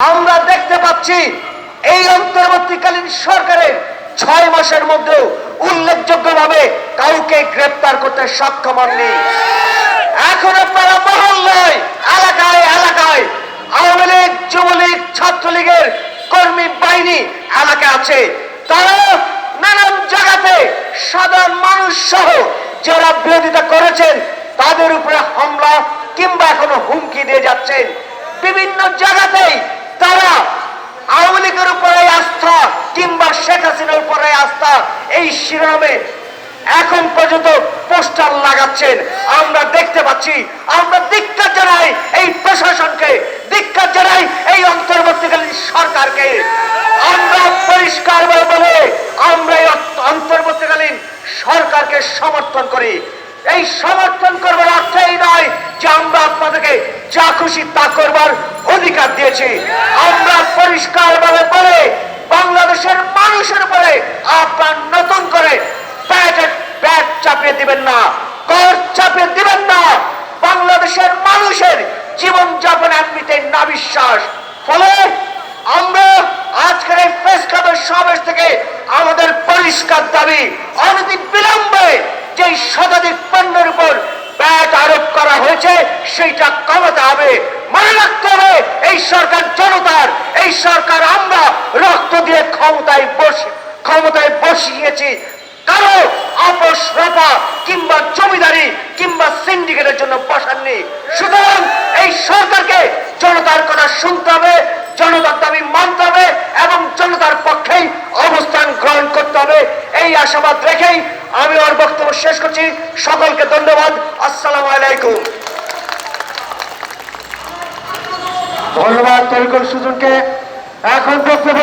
আমরা দেখতে পাচ্ছি এই অন্তর্বর্তীকালীন সরকারের ছয় মাসের মধ্যেও উল্লেখযোগ্যভাবে কাউকে গ্রেপ্তার করতে সক্ষম হননি। এখন আপনারা মহল্লায় এলাকায় এলাকায় আওয়ামী লীগ, যুবলীগ, ছাত্রলীগের কর্মী বাহিনী এলাকায় আছে। তারা নানান জায়গাতে সাধারণ মানুষ সহ যারা বিরোধিতা করেছেন, তাদের উপরে হামলা কিংবা এখনও হুমকি দিয়ে যাচ্ছেন। বিভিন্ন জায়গাতেই তারা আওয়ামী লীগের উপরে আস্থা কিংবা শেখ হাসিনার উপরে আস্থা, এই শিরোনামে এখন পর্যন্ত পোস্টার লাগাচ্ছেন। আমরা দেখতে পাচ্ছি, আমরা ধিক্কার জানাই এই প্রশাসনকে ধিক্কার জানাই এই অন্তর্বর্তীকালীন সরকারকে। আমরা পরিষ্কার বলে আমরা এই অন্তর্বর্তীকালীন সরকারকে সমর্থন করি। এই সমর্থন করবার অর্থ এই নয় যে আমরা আপনাদেরকে যা খুশি তা করবার অধিকার দিয়েছি। আমরা পরিষ্কার ভাবে বলে বাংলাদেশের মানুষের উপরে আপনার নতুন করে ব্যাগ চাপিয়ে দিবেন না, কর চাপিয়ে দিবেন না। বাংলাদেশের মানুষের জীবন যাপন এমনিতে না বিশ্বাস ফলে আমরা আজকের এই প্রেস ক্লাবের সমাবেশ থেকে আমাদের পরিষ্কার দাবি অনতি বিলম্বে যে শতাধিক পণ্যের উপর ব্যাট আরোপ করা হয়েছে, সেইটা কমাতে হবে। মনে রাখতে হবে এই সরকার জনতার এই সরকার আমরা রক্ত দিয়ে ক্ষমতায় বসে বসিয়েছি কারও রফা কিংবা জমিদারি কিংবা সিন্ডিকেটের জন্য বসাননি। সুতরাং এই সরকারকে জনতার কথা শুনতে হবে, জনতার দাবি মানতে হবে এবং জনতার পক্ষেই অবস্থান গ্রহণ করতে হবে। এই আশাবাদ রেখেই আমি ওর বক্তব্য শেষ করছি। সকলকে ধন্যবাদ। আসসালামু আলাইকুম। ধন্যবাদ তরিকুল সুজনকে। এখন বক্তব্য